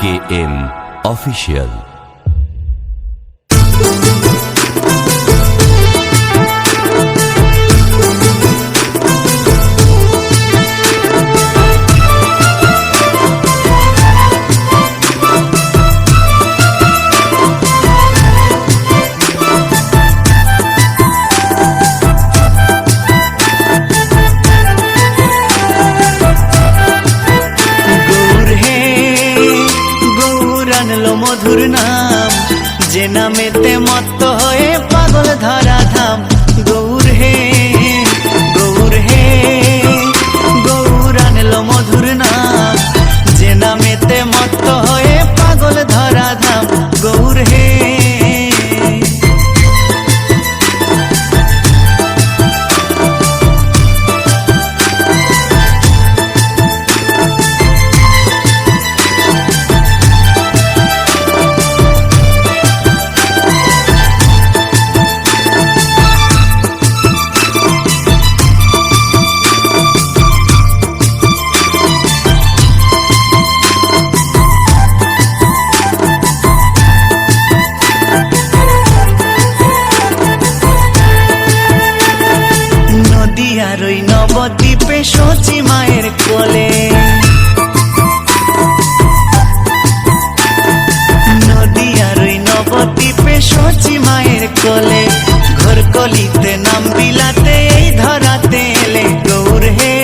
K M official নাম। যে নামেতে মত্ত হয়ে পাগল ধরা নবদ্বীপে সচি মায়ের কোলে। নদীয়ার ওই নবদ্বীপে সচি মায়ের কোলে। ঘর কলিতে নাম বিলাতে এই ধরাতে এলে গৌর হে।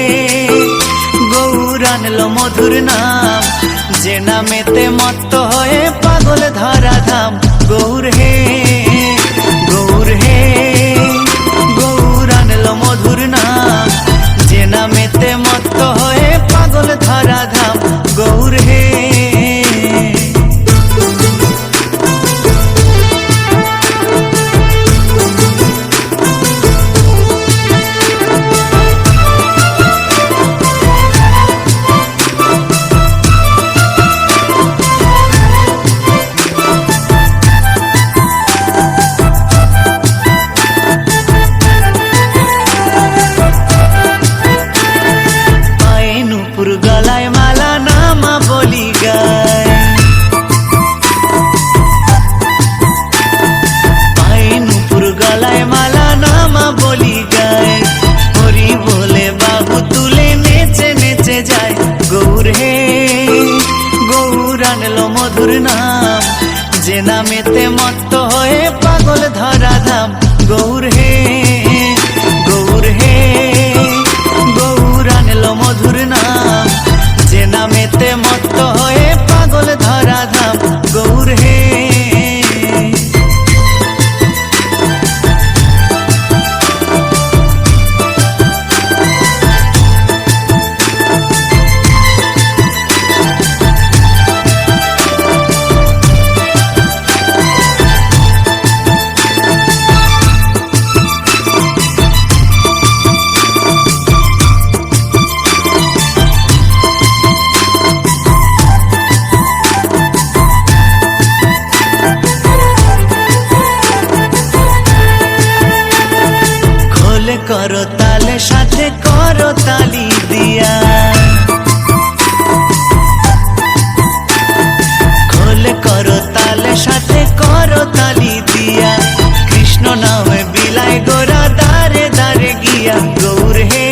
গৌর আনলো মধুর নাম, যে নামেতে মত্ত হয়ে পাগল ধরা ধাম গৌর হে। নাম যে নামেতে মত্ত করো তালে, সাথে করো তালি দিয়া। খোলে করো তালে, সাথে করো তালি দিয়া। কৃষ্ণ নামে বিলাই গোরা দারে দারে গিয়া গৌর হে।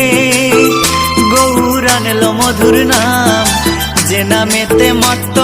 গৌর আনলো মধুর নাম, যে নামেতে মত্ত